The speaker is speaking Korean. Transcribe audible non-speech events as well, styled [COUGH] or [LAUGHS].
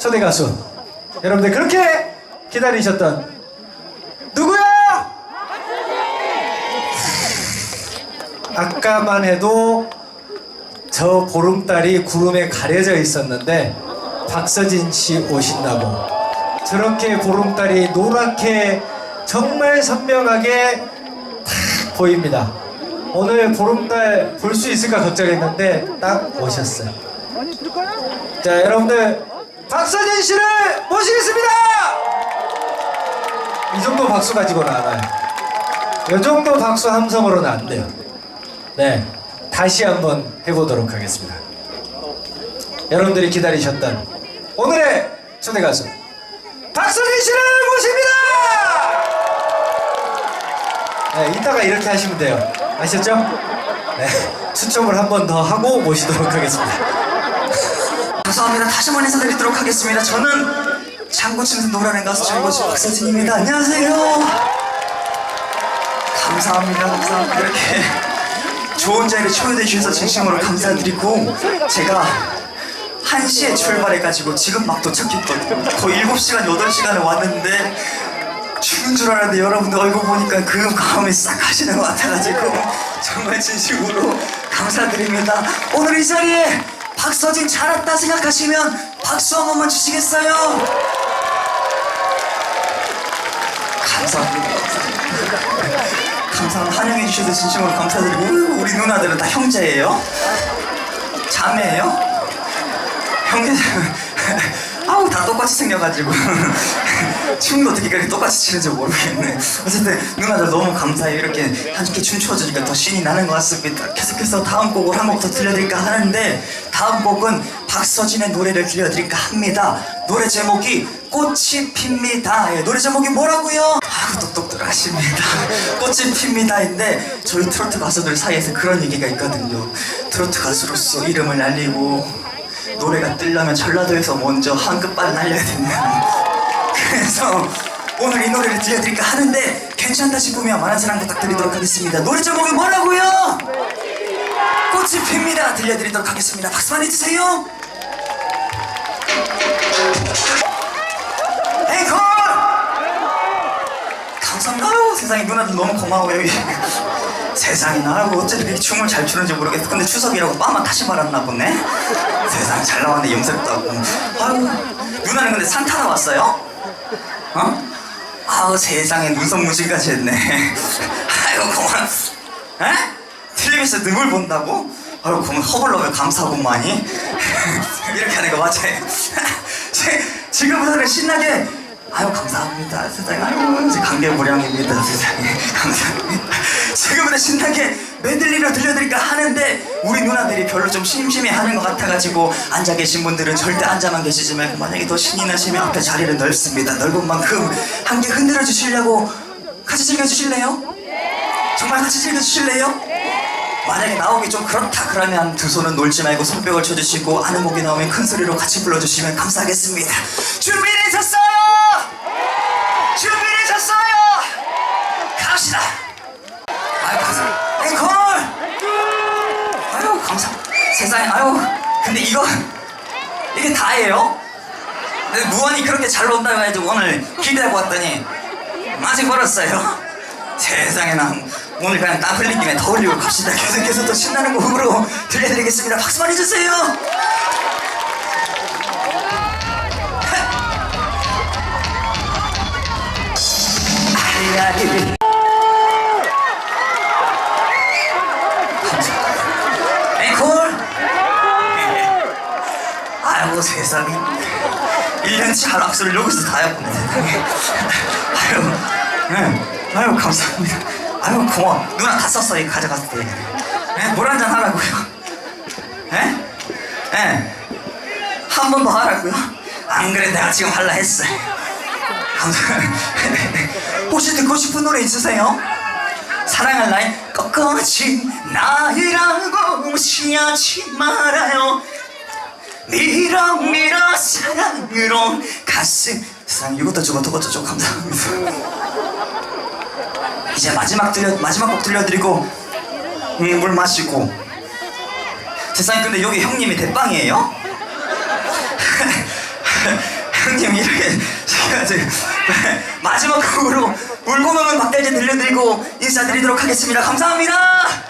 초대 가수 여러분들 그렇게 기다리셨던 누구야? 아까만 해도 저 보름달이 구름에 가려져 있었는데 박서진 씨 오신다고 저렇게 보름달이 노랗게 정말 선명하게 탁 보입니다. 오늘 보름달 볼 수 있을까 걱정했는데 딱 오셨어요. 자 여러분들 박서진 씨를 모시겠습니다. 이 정도 박수 가지고는 안 와요. 이 정도 박수 함성으로는 안 돼요. 네, 다시 한번 해보도록 하겠습니다. 여러분들이 기다리셨던 오늘의 초대 가수 박서진 씨를 모십니다. 네, 이따가 이렇게 하시면 돼요. 아셨죠? 네, 추첨을 한 번 더 하고 모시도록 하겠습니다. 감사합니다. 다시 한번 인사드리도록 하겠습니다. 저는 장구 치면서 노래하는 가수 장구치 박서진입니다. 안녕하세요. 감사합니다. 감사합니다. 이렇게 좋은 자리에 초대해 주셔서 진심으로 감사드리고 제가 1시에 출발해가지고 지금 막 도착했거든요. 거의 7시간, 8시간을 왔는데 죽은 줄 알았는데 여러분들 얼굴 보니까 그 마음이 싹 가시는 것 같아가지고 정말 진심으로 감사드립니다. 오늘 이 자리에 박서진 잘 왔다 생각하시면 박수 한 번만 주시겠어요? 감사합니다. 감사합니다. 환영해 주셔서 진심으로 감사드리고 우리 누나들은 다 형제예요? 자매예요? 형제 아우 다 똑같이 생겨가지고. [LAUGHS] 춤도 어떻게 그렇게 똑같이 추는지 모르겠네. 어쨌든 누나들 너무 감사해요. 이렇게 함께 춤추어주니까 더 신이 나는 것 같습니다. 계속해서 다음 곡을 한 곡 더 들려드릴까 하는데 다음 곡은 박서진의 노래를 들려드릴까 합니다. 노래 제목이 꽃이 핍니다. 예, 노래 제목이 뭐라고요? 아우 똑똑들 하십니다. 꽃이 핍니다인데 저희 트로트 가수들 사이에서 그런 얘기가 있거든요. 트로트 가수로서 이름을 날리고 노래가 뜨려면 전라도에서 먼저 한급발 날려야 된다. 그래서 오늘 이 노래를 들려드릴까 하는데 괜찮다 싶으면 많은 사랑 부탁드리도록 하겠습니다. 노래 제목이 뭐라고요? 꽃이 핍니다. 들려드리도록 하겠습니다. 박수 많이 주세요. 앵콜! 감사합니다. 세상에 누나들 너무 고마워요. 세상에 나라고 어째 이렇게 춤을 잘 추는지 모르겠어. 근데 추석이라고 빠만 다시 말았나 보네. 세상 잘 나왔네 염색도 하고. 아유 누나는 근데 산 타러 왔어요? 어? 아우 세상에 눈썹 무지까지 했네. 아이고 고만. 에? 텔레비에서 눈을 본다고? 아유 그러면 허벌러면 감사하고만이. 이렇게 하는 거 맞아요. 지- 지금부터는 신나게 아유 감사합니다 세상에 아유 감개무량입니다 세상에 감사합니다 지금부터 신나게 메들리로 들려드릴까 하는데 우리 누나들이 별로 좀 심심해하는 것 같아가지고 앉아 계신 분들은 절대 앉아만 계시지 말고 만약에 더 신이 나시면 앞에 자리는 넓습니다 넓은 만큼 함께 흔들어 주시려고 같이 즐겨 주실래요? 정말 같이 즐겨 주실래요? 만약에 나오기 좀 그렇다 그러면 두 손은 놀지 말고 손뼉을 쳐주시고 아는 곡이 나오면 큰 소리로 같이 불러주시면 감사하겠습니다 준비되 앵콜 아유 감사. 세상에 아유 근데 이거 이게 다예요? 무언이 그렇게 잘 논다고 해가지고 오늘 기대하고 왔더니 아직 멀었어요. 세상에 난 오늘 그냥 땀 흘린 김에 더 흘리고 갑시다. 계속해서 또 신나는 곡으로 들려드리겠습니다. 박수 많이 주세요. 아리아리 앵콜 아이고 세상에 1년치 한 악수를 여기서 다 해보네 세상에 아유 네. 아유 감사합니다 아유 고마워 누나 다 썼어 이거 가져갔을 때 네? 물 한잔 하라고요 예? 예? 한번 더 하라고요? 안 그래 내가 지금 할라 했어 혹시 듣고 싶은 노래 있으세요? 사랑할 나이 꺾어진 나이라고 무시하지 말아요 밀어 밀어 사랑으로. 가슴. 세상 이것도 저것도 저것도 좀 감사합니다. 이제 마지막 들려 마지막 곡 들려드리고 음, 물 마시고. 세상에 근데 여기 형님이 대빵이에요? [LAUGHS] 형님 이렇게 지금 마지막 곡으로 울고 노는 박달재 들려드리고 인사드리도록 하겠습니다. 감사합니다